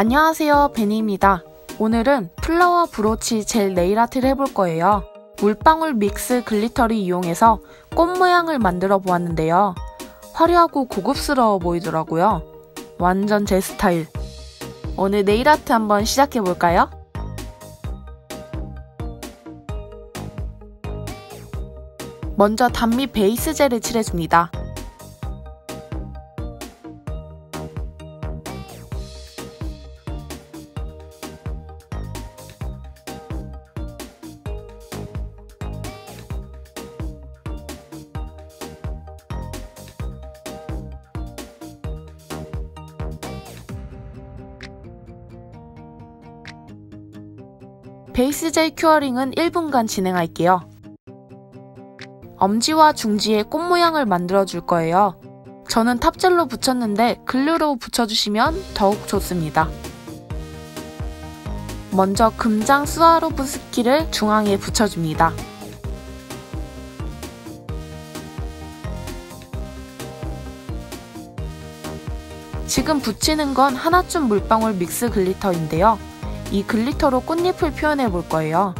안녕하세요 베니입니다. 오늘은 플라워 브로치 젤 네일 아트를 해볼 거예요. 물방울 믹스 글리터를 이용해서 꽃 모양을 만들어 보았는데요. 화려하고 고급스러워 보이더라고요. 완전 제 스타일. 오늘 네일 아트 한번 시작해 볼까요? 먼저 단미 베이스 젤을 칠해줍니다. 베이스 젤 큐어링은 1분간 진행할게요. 엄지와 중지에 꽃 모양을 만들어 줄 거예요. 저는 탑젤로 붙였는데 글루로 붙여주시면 더욱 좋습니다. 먼저 금장 스와로브 스키를 중앙에 붙여줍니다. 지금 붙이는 건 하나쯤 물방울 믹스 글리터인데요. 이 글리터로 꽃잎을 표현해 볼 거예요.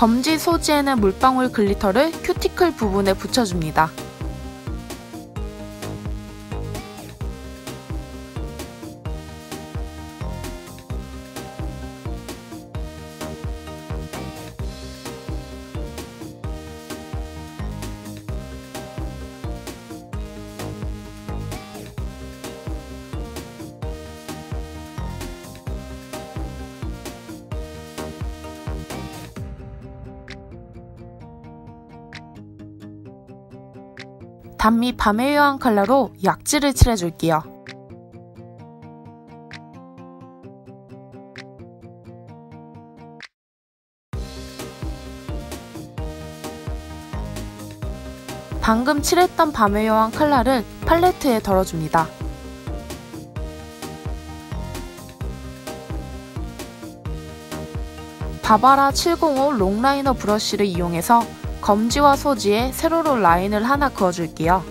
검지 소지에는 물방울 글리터를 큐티클 부분에 붙여줍니다. 단미 밤의 여왕 컬러로 약지를 칠해줄게요. 방금 칠했던 밤의 여왕 컬러를 팔레트에 덜어줍니다. 바바라 705 롱라이너 브러쉬를 이용해서 검지와 소지에 세로로 라인을 하나 그어줄게요.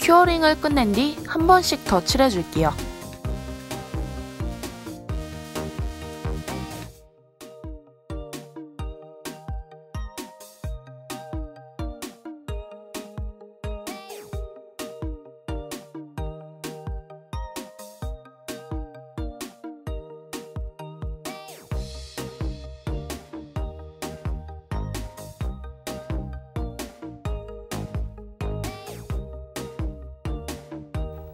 큐어링을 끝낸 뒤 한 번씩 더 칠해줄게요.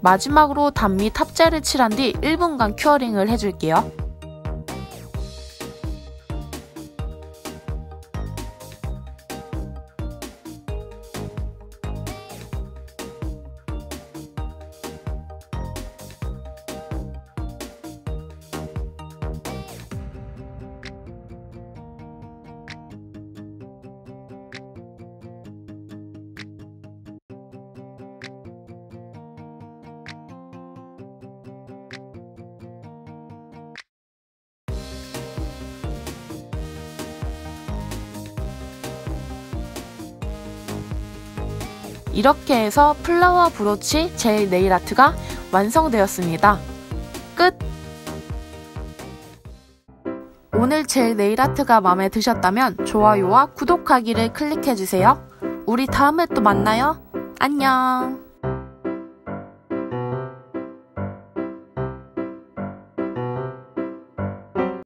마지막으로 단미 탑젤을 칠한 뒤 1분간 큐어링을 해줄게요. 이렇게 해서 플라워 브로치 젤 네일 아트가 완성되었습니다. 끝! 오늘 제 네일 아트가 마음에 드셨다면 좋아요와 구독하기를 클릭해주세요. 우리 다음에 또 만나요. 안녕.